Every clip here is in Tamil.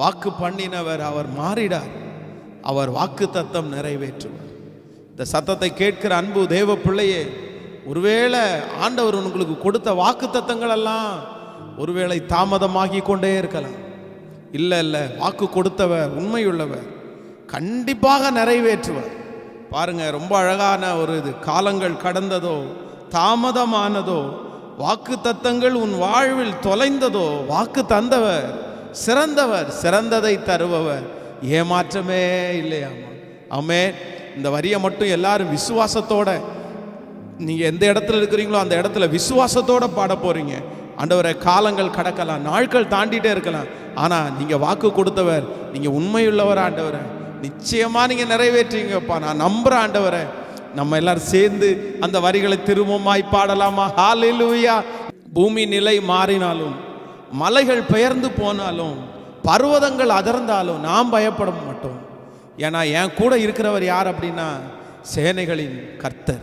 வாக்கு பண்ணினவர் அவர் மாறிடார். அவர் வாக்கு தத்தம் நிறைவேற்றுவார். இந்த சத்தத்தை கேட்கிற அன்பு தேவ பிள்ளையே ஒருவேளை ஆண்டவர் உங்களுக்கு கொடுத்த வாக்கு தத்தங்கள் எல்லாம் ஒருவேளை தாமதமாகி கொண்டே இருக்கலாம். இல்லை இல்லை வாக்கு கொடுத்தவர் உண்மையுள்ளவர் கண்டிப்பாக நிறைவேற்றுவார். பாருங்க ரொம்ப அழகான ஒரு இது காலங்கள் கடந்ததோ தாமதமானதோ வாக்கு தத்தங்கள் உன் வாழ்வில் தொலைந்ததோ வாக்கு தந்தவர் சிறந்தவர் சிறந்ததை தருபவர். ஏமாற்றமே இல்லையாமா? ஆமே இந்த வரியை மட்டும் எல்லாரும் விசுவாசத்தோட நீங்கள் எந்த இடத்துல இருக்கிறீங்களோ அந்த இடத்துல விசுவாசத்தோட பாட போகிறீங்க ஆண்டவரை காலங்கள் கடக்கலாம் நாட்கள் தாண்டிட்டே இருக்கலாம். ஆனா நீங்கள் வாக்கு கொடுத்தவர் நீங்கள் உண்மையுள்ளவர் ஆண்டவரை. நிச்சயமா நீங்கள் நிறைவேற்றுவீங்கப்பா. நான் நம்புறேன் ஆண்டவரை நம்ம எல்லாரும் சேர்ந்து அந்த வரிகளை திரும்பமாய் பாடலாமா ஹalleluya பூமி நிலை மாறினாலும் மலைகள் பெயர்ந்து போனாலும் பர்வதங்கள் அதர்ந்தாலும் நாம் பயப்பட மாட்டோம். ஏன்னா என் கூட இருக்கிறவர் யார் அப்படின்னா சேனைகளின் கர்த்தர்.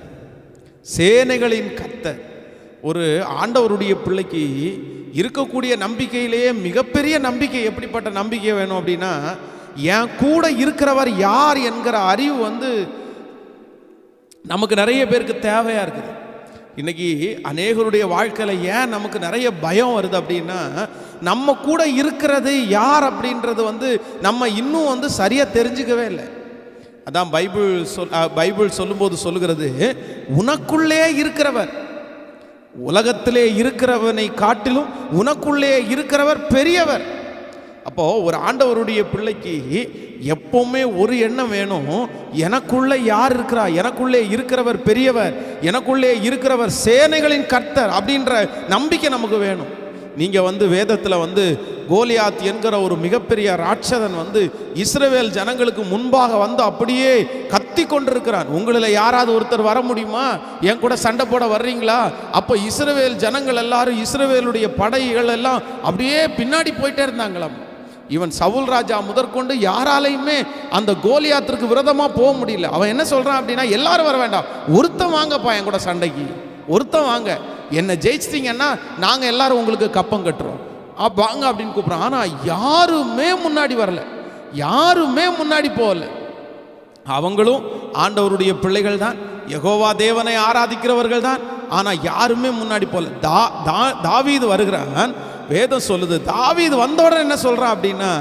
சேனைகளின் கர்த்தர். ஒரு ஆண்டவருடைய பிள்ளைக்கு இருக்கக்கூடிய நம்பிக்கையிலேயே மிகப்பெரிய நம்பிக்கை எப்படிப்பட்ட நம்பிக்கை வேணும் அப்படின்னா என் கூட இருக்கிறவர் யார் என்கிற அறிவு வந்து நமக்கு நிறைய பேருக்கு தேவையாக இருக்குது. இன்னைக்கு அநேகருடைய வாழ்க்கையில் ஏன் நமக்கு நிறைய பயம் வருது அப்படின்னா நம்ம கூட இருக்கிறது யார் அப்படின்றது வந்து நம்ம இன்னும் வந்து சரியாக தெரிஞ்சுக்கவே இல்லை. அதான் பைபிள் சொல் பைபிள் சொல்லும்போது சொல்லுகிறது உனக்குள்ளே இருக்கிறவர் உலகத்திலே இருக்கிறவனை காட்டிலும் உனக்குள்ளே இருக்கிறவர் பெரியவர். அப்போது ஒரு ஆண்டவருடைய பிள்ளைக்கு எப்போவுமே ஒரு எண்ணம் வேணும். எனக்குள்ளே யார் இருக்கிறா? எனக்குள்ளே இருக்கிறவர் பெரியவர். எனக்குள்ளே இருக்கிறவர் சேனைகளின் கர்த்தர் அப்படின்ற நம்பிக்கை நமக்கு வேணும். நீங்கள் வந்து வேதத்தில் வந்து கோலியாத் என்கிற ஒரு மிகப்பெரிய ராட்சதன் வந்து இஸ்ரவேல் ஜனங்களுக்கு முன்பாக வந்து அப்படியே கத்தி கொண்டிருக்கிறான். உங்களில் யாராவது ஒருத்தர் வர முடியுமா? என் கூட சண்டை போட வர்றீங்களா? அப்போ இஸ்ரவேல் ஜனங்கள் எல்லாரும் இஸ்ரவேலுடைய படைகள் எல்லாம் அப்படியே பின்னாடி போயிட்டே இருந்தாங்களாம். இவன் சவுல் ராஜா முதற்கொண்டு யாராலையுமே அந்த கோலியாத்திற்கு விரதமாக போக முடியல. அவன் என்ன சொல்கிறான் அப்படின்னா எல்லாரும் வர வேண்டாம். ஒருத்தன் வாங்கப்பா என் கூட சண்டைக்கு. ஒருத்தன் வாங்க. என்னை ஜெயிச்சிட்டிங்கன்னா நாங்கள் எல்லாரும் உங்களுக்கு கப்பம் கட்டுறோம். வாங்க அப்படின்னு கூப்பிடுறோம் ஆனால் யாருமே முன்னாடி வரல. யாருமே முன்னாடி போகல. அவங்களும் ஆண்டவருடைய பிள்ளைகள் தான். யகோவா தேவனை ஆராதிக்கிறவர்கள் தான். ஆனால் யாருமே முன்னாடி போகல. தா தா- தாவீது வருகிறான். வேதம் சொல்லுது. தாவீது இது வந்தோட என்ன சொல்கிறான் அப்படின்னா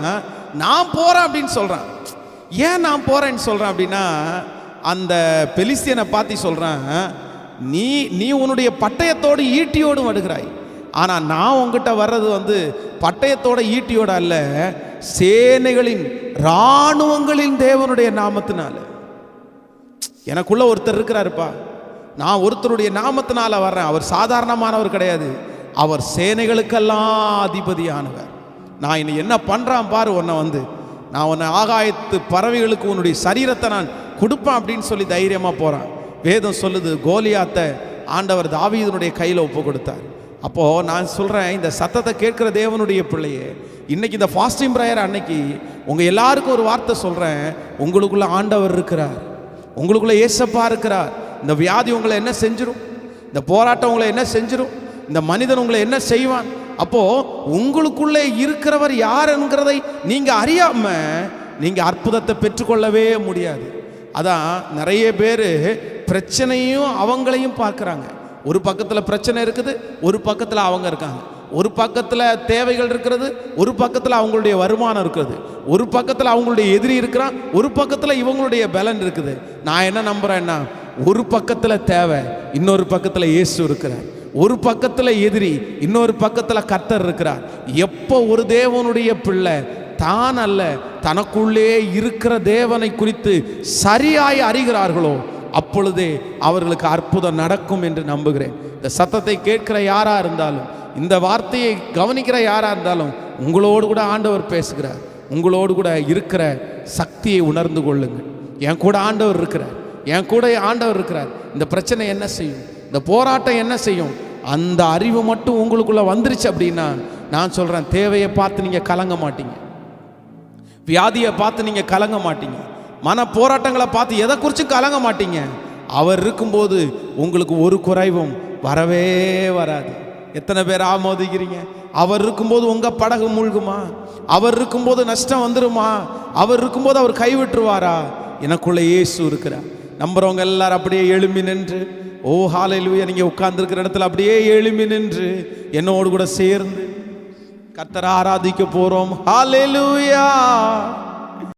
நான் போகிறேன் அப்படின்னு சொல்கிறான் ஏன் நான் போகிறேன்னு சொல்கிறேன் அப்படின்னா அந்த பெலிஸ்தியனை பார்த்து சொல்கிறேன் நீ நீ உன்னுடைய பட்டயத்தோடு ஈட்டியோடு வருகிறாய். ஆனால் நான் உங்ககிட்ட வர்றது வந்து பட்டயத்தோட ஈட்டியோட அல்ல சேனைகளின் இராணுவங்களின் தேவனுடைய நாமத்தினால. எனக்குள்ள ஒருத்தர் இருக்கிறாருப்பா. நான் ஒருத்தருடைய நாமத்தினால வர்றேன். அவர் சாதாரணமானவர் கிடையாது. அவர் சேனைகளுக்கெல்லாம் அதிபதியானவர். நான் இன்னை என்ன பண்ணுறான் பாரு உன்னை வந்து. நான் உன்னை ஆகாயத்து பறவைகளுக்கு உன்னுடைய சரீரத்தை நான் கொடுப்பேன் அப்படின்னு சொல்லி தைரியமாக போகிறான் வேதம் சொல்லுது கோலியாத்தை ஆண்டவர் தாவீதனுடைய கையில் ஒப்பு கொடுத்தார் அப்போது நான் சொல்கிறேன் இந்த சத்தத்தை கேட்குற தேவனுடைய பிள்ளையே இன்றைக்கி இந்த ஃபாஸ்டிங் ப்ரேயர் அன்னைக்கு உங்கள் எல்லாருக்கும் ஒரு வார்த்தை சொல்கிறேன் உங்களுக்குள்ளே ஆண்டவர் இருக்கிறார். உங்களுக்குள்ளே ஏசப்பா இருக்கிறார். இந்த வியாதி உங்களை என்ன செஞ்சிடும் இந்த போராட்டம் உங்களை என்ன செஞ்சிடும் இந்த மனிதன் உங்களை என்ன செய்வான்? அப்போ உங்களுக்குள்ளே இருக்கிறவர் யார் என்கிறதை நீங்க அறியாம நீங்க அற்புதத்தை பெற்றுக்கொள்ளவே முடியாது. அதான் நிறைய பேர் பிரச்சனையும் அவங்களையும் பார்க்குறாங்க. ஒரு பக்கத்தில் பிரச்சனை இருக்குது ஒரு பக்கத்தில் அவங்க இருக்காங்க. ஒரு பக்கத்தில் தேவைகள் இருக்கிறது ஒரு பக்கத்தில் அவங்களுடைய வருமானம் இருக்கிறது ஒரு பக்கத்தில் அவங்களுடைய எதிரி இருக்கிறான் ஒரு பக்கத்தில் இவங்களுடைய பலன் இருக்குது. நான் என்ன நம்புகிறேன்னா ஒரு பக்கத்தில் தேவை இன்னொரு பக்கத்தில் இயேசு இருக்கிறேன் ஒரு பக்கத்தில் எதிரி இன்னொரு பக்கத்தில் கர்த்தர் இருக்கிறார். எப்போ ஒரு தேவனுடைய பிள்ளை தான் அல்ல தனக்குள்ளே இருக்கிற தேவனை குறித்து சரியாய் அறிகிறார்களோ அப்பொழுதே அவர்களுக்கு அற்புதம் நடக்கும் என்று நம்புகிறேன். இந்த சத்தத்தை கேட்கிற யாராக இருந்தாலும் இந்த வார்த்தையை கவனிக்கிற யாராக இருந்தாலும் உங்களோடு கூட ஆண்டவர் பேசுகிறார். உங்களோடு கூட இருக்கிற சக்தியை உணர்ந்து கொள்ளுங்கள். என் கூட ஆண்டவர் இருக்கிறார். என் கூட ஆண்டவர் இருக்கிறார். இந்த பிரச்சனை என்ன செய்யும்? இந்த போராட்டம் என்ன செய்யும்? அந்த அறிவு மட்டும் உங்களுக்குள்ளே வந்துருச்சு அப்படின்னா நான் சொல்கிறேன் தேவையை பார்த்து நீங்கள் கலங்க மாட்டீங்க. வியாதியை பார்த்து நீங்கள் கலங்க மாட்டீங்க. மன போராட்டங்களை பார்த்து எதை குறித்து கலங்க மாட்டீங்க? அவர் இருக்கும்போது உங்களுக்கு ஒரு குறைவும் வரவே வராது. எத்தனை பேர் ஆமோதிக்கிறீங்க? அவர் இருக்கும்போது உங்கள் படகு மூழ்குமா? அவர் இருக்கும்போது நஷ்டம் வந்துருமா? அவர் இருக்கும்போது அவர் கைவிட்டுருவாரா? எனக்குள்ளே இயேசு இருக்கிறார். நம்புறவங்க எல்லாரும் அப்படியே எழும்பி நின்று ஓ ஹாலையிலுயா நீங்கள் உட்கார்ந்துருக்கிற இடத்துல அப்படியே எழும்பி நின்று என்னோடு கூட சேர்ந்து கத்தரை ஆராதிக்க போகிறோம் ஹalleluya.